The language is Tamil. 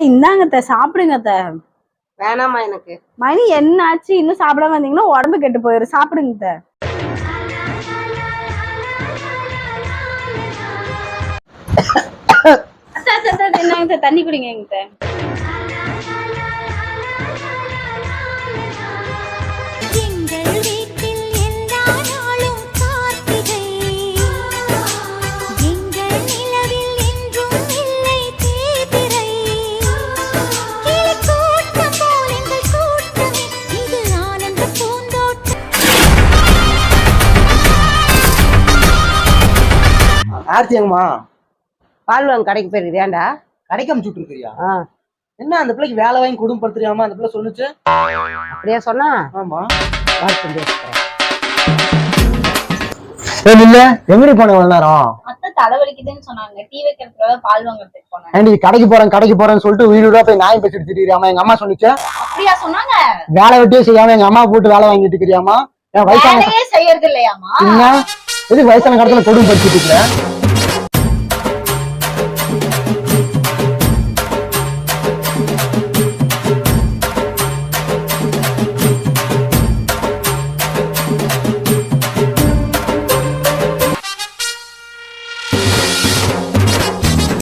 இந்தாங்க அத்தை சாப்பிடுங்க அத்தை. வேணாமா எனக்கு. மணி என்ன ஆச்சு இன்னும் சாப்பிடாம வந்தீங்கன்னா உடம்பு கெட்டு போயிடும் சாப்பிடுங்க அத்தை. அத்தை, அத்தை, அத்தை, இந்தாங்க அத்தை, தண்ணி குடிங்க அத்தை. ஆர்த்தி எங்கம்மா? பால் வாங்க கடைக்கு போயிருக்கிறியாண்டா கடைக்கு அமுச்சு ஆ. என்ன அந்த பிள்ளைக்கு வேலை வாங்கி குடும்பப்படுத்துறியாமா அந்த பிள்ளை சொல்லுச்சு. அப்படியே சொன்னா? ஆமா. இல்ல எங்கடி போன இவ்வளவு நேரம்? அத்தை தலைவலிக்குதுன்னு சொன்னாங்க. டீ வைக்கிறதுக்காக பால் வாங்குறதுக்கு போனேன். ஏண்டி கடைக்கு போறேன் கடைக்கு போறேன்னு சொல்லிட்டு வீடு போய் நாயம் பேசிட்டு திரியாமா எங்க அம்மா சொல்லுச்சு அப்படியா சொன்னாங்க? வேலை வெட்டியே செய்யாம எங்க அம்மா போட்டு வேலை வாங்கிட்டு இருக்கிறியாமா? என் வயசான செய்யறது இல்லையாமா என்ன? எதுக்கு வயசான காலத்துல கொடுமை படிச்சுட்டு